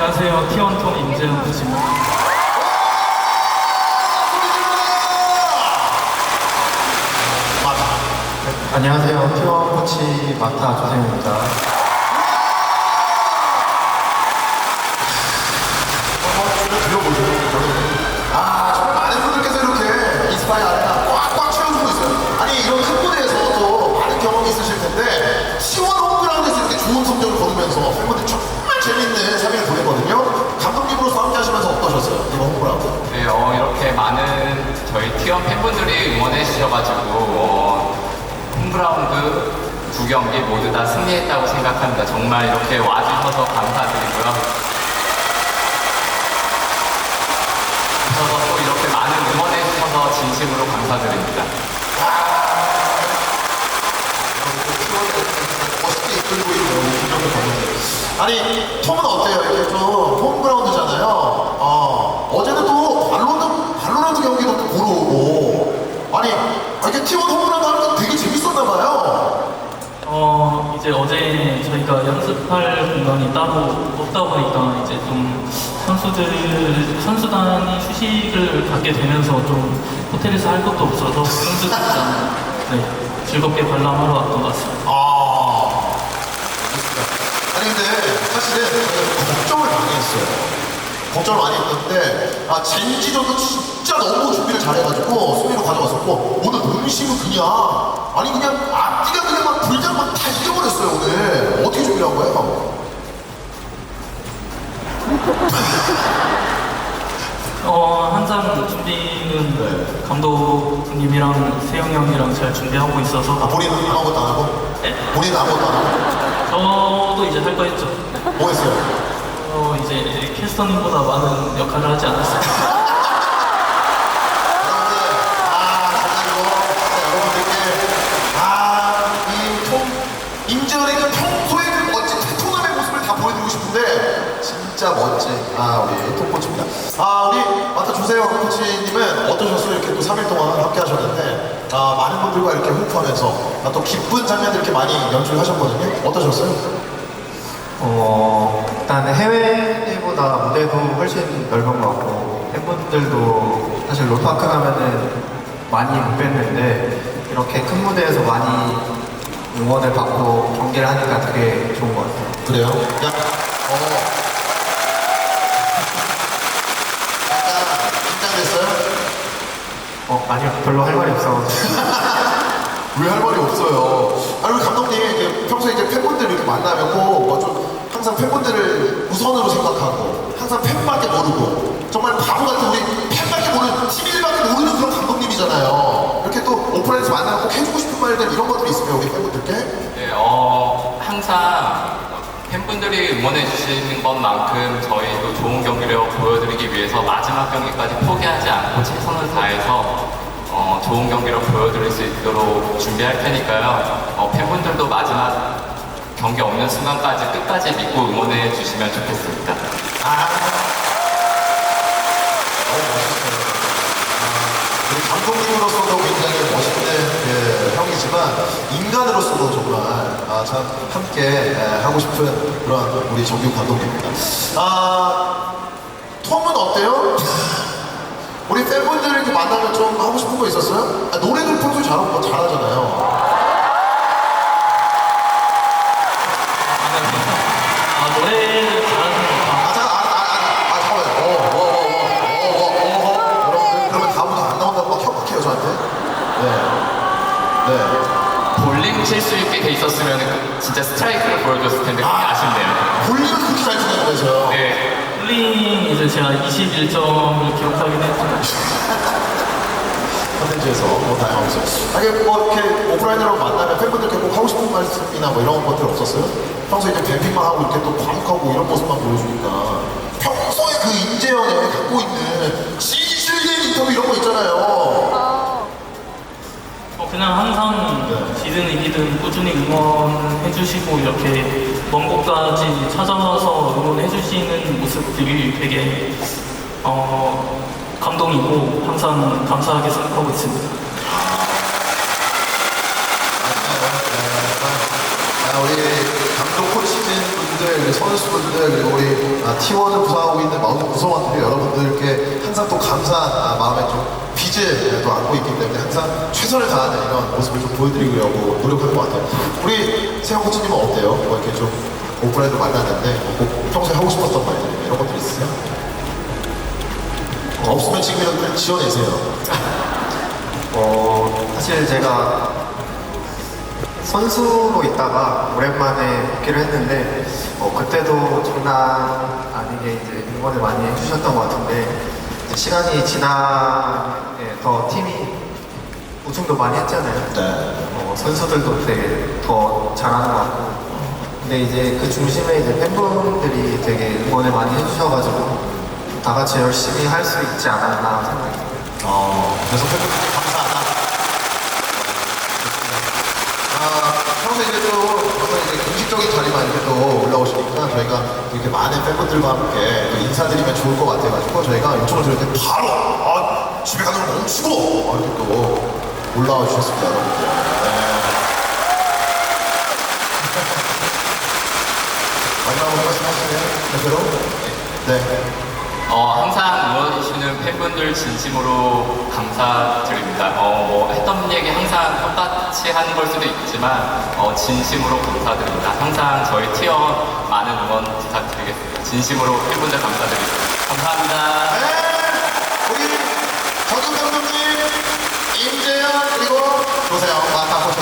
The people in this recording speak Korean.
안녕하세요. 티원톤 임재현 코치입니다. 안녕하세요. 티원 코치 마타 조세입니다. 아 정말 많은 분들께서 이렇게 인스파이 아레나 꽉꽉 채워주고 있어요. 아니 이런 큰 무대에서 또 많은 경험이 있으실 텐데 시원 홈그라운드에서 이렇게 좋은 성적을 거두면서 팬분들 정말 재밌는 3일을 보냈거든요. 감독님으로서 함께 하시면서 어떠셨어요? 이번 홈그라운드. 네, 어, 이렇게 많은 저희 티원 팬분들이 응원해 주셔가지고 어, 홈그라운드 두 경기 모두 다 승리했다고 생각합니다. 정말 이렇게 와주셔서 감사드리고요. 그래서 또 이렇게 많은 응원해 주셔서 진심으로 감사드립니다. 멋있게 이끌고 있는 김정근 감독님. 아니 톰은 어때요? 이렇게 좀 홈그라운드잖아요. 어, 어제는 또 발로란트 발로란트 경기도 또 보러 오고 아니 이렇게 T1 홈그라운드 하는 거 되게 재밌었나 봐요. 어, 이제 어제 저희가 연습할 공간이 따로 없다 보니까 이제 좀 선수들, 선수단이 휴식을 갖게 되면서 좀 호텔에서 할 것도 없어서 선수들이랑 네, 즐겁게 관람하러 왔던 것 같습니다. 아, 알겠습니다. 아니 근데 사실은 저희가 걱정을 많이 했어요. 걱정을 많이 했는데 아 젠지전도 진짜 너무 준비를 잘해가지고 승리로 가져갔었고 오늘 농심은 그냥 아니 그냥 앞뒤가 그냥 막 불장 막다 이겨버렸어요 오늘 어떻게 준비한 거예요? 어, 항상 준비는 감독님이랑 세영 형이랑 잘 준비하고 아 있어서 본인은 아무것도 안 하고 네? 본인은 아무것도 안 하고 저도 이제 할 거 했죠. 뭐 했어요? 어, 이제 캐스터님보다 많은 역할을 하지. 여러분들, 아, 여러분들께, 아, 이 톰, 임재현의 그 평소의 그 멋진 테토남의 모습을 다 보여드리고 싶은데, 진짜 멋진, 아, 우리 톰 코치입니다. 아, 우리, 마타 주세요 코치님은 어떠셨어요? 이렇게 또 3일 동안 함께 하셨는데, 아, 많은 분들과 이렇게 호흡하면서, 아, 또 기쁜 장면들 이렇게 많이 연출을 하셨거든요. 어떠셨어요? 어, 일단 해외보다 무대도 훨씬 넓은 것 같고 팬분들도 사실 로파크 가면은 많이 못 뵀는데 이렇게 큰 무대에서 많이 응원을 받고 경기를 하니까 되게 좋은 것 같아요. 그래요? 야, 어. 약간 긴장됐어요? 어, 아니요. 별로 할 말이 없어가지고. 왜 할 말이 없어요? 아니 우리 감독님 이렇게 평소에 이제 팬분들 이렇게 만나면 꼭뭐좀 항상 팬분들을 우선으로 생각하고 항상 팬밖에 모르고 정말 바보 같은 우리 팬밖에 모르는 팀일밖에 모르는 그런 감독님이잖아요. 이렇게 또 오프라인에서 만나면 꼭 해주고 싶은 말들 이런 것들이 있으면 우리 팬분들께 네, 어, 항상 팬분들이 응원해 주시는 것만큼 저희도 좋은 경기를 보여드리기 위해서 마지막 경기까지 포기하지 않고 최선을 다해서 어, 좋은 경기를 보여드릴 수 있도록 준비할 테니까요. 어, 팬분들도 마지막 경기 없는 순간까지 끝까지 믿고 응원해 주시면 좋겠습니다. 아, 너무 멋있어요. 아, 우리 감독님으로서도 굉장히 멋있는 그 형이지만 인간으로서도 정말 아, 참 함께 에, 하고 싶은 그런 우리 정규 감독님입니다. 아, 톰은 어때요? 우리 팬분들 이렇게 만나면 좀 하고 싶은 거 있었어요? 아, 노래도 평소에 잘하고 뭐 잘하잖아요. 아, 노래를 잘하는 거 아, 잠깐, 아, 아, 아, 아, 잠깐만요. 어, 어, 어, 어, 어, 어, 어, 어. 여러분들, 그러면 다음부터 안 나온다고 막 협박해요, 저한테. 네. 네. 볼링 칠 수 있게 돼 있었으면 진짜 스트라이크를 보여줬을 텐데 그게 아쉽네요. 볼링을 그렇게 잘 치는거면서요 네. 홀링 이제 제가 21점을 기록하긴 했지만 컨텐츠에서 뭐 다양하고 있어요. 아니, 뭐, 이렇게 오프라인으로 만나면 팬분들께 꼭 하고 싶은 말씀이나 뭐 이런 것들 없었어요? 평소에 이제 뱀핑만 하고 이렇게 또 과묵하고 이런 모습만 보여주니까. 평소에 그 임재현이 갖고 있는 진실된 인터뷰 이런 거 있잖아요. 어, 그냥 항상 지든 이기든 꾸준히 응원해주시고 이렇게 먼 곳까지 찾아와서 응원해 주시는 모습들이 되게 어, 감동이고 항상 감사하게 생각하고 있습니다. 아, 우리 선수분들 그리고 우리 아, T1을 구성하고 있는 모든 구성원들이 여러분들께 항상 또 감사한 아, 마음에 좀 빚을 또 안고 있기 때문에 항상 최선을 다하는 이런 모습을 좀 보여드리려고 노력하는 것 같아요. 우리 세영 코치님은 어때요? 뭐 이렇게 좀 오프라인도 만났는데 꼭 평소에 하고 싶었던 말들 이런 것들 있으세요? 없으면 지금이라도 지어내세요. 어, 사실 제가 선수로 있다가 오랜만에 복귀를 했는데 어, 그때도 장난 아니게 이제 응원을 많이 해주셨던 것 같은데 시간이 지나에 더 팀이 우승도 많이 했잖아요. 네. 어, 선수들도 되게 더 잘하는 것 같고 근데 이제 그 중심에 이제 팬분들이 되게 응원을 많이 해주셔가지고 다 같이 열심히 할 수 있지 않았나 생각이 듭니다. 어, 그래서 팬분들께 감사 평소에 이제 또 어떤 이제 공식적인 자리만 이렇게 또 올라오시니까 저희가 이렇게 많은 팬분들과 함께 또 인사드리면 좋을 것 같아가지고 저희가 요청을 드릴 때 바로 아, 집에 걸 멈추고 아, 이렇게 또 올라와 주셨습니다, 여러분들. 네. 마지막으로 말씀하시네요, 대표로? 네. 어, 항상 팬분들 진심으로 감사드립니다. 어, 뭐 했던 얘기 항상 똑같이 하는 걸 수도 있지만 어, 진심으로 감사드립니다. 항상 저희 티어 많은 응원 부탁드리겠습니다. 진심으로 팬분들 감사드립니다. 감사합니다. 네, 우리 정준 감독님, 임재현 그리고 조세영 맡아보셨습니다.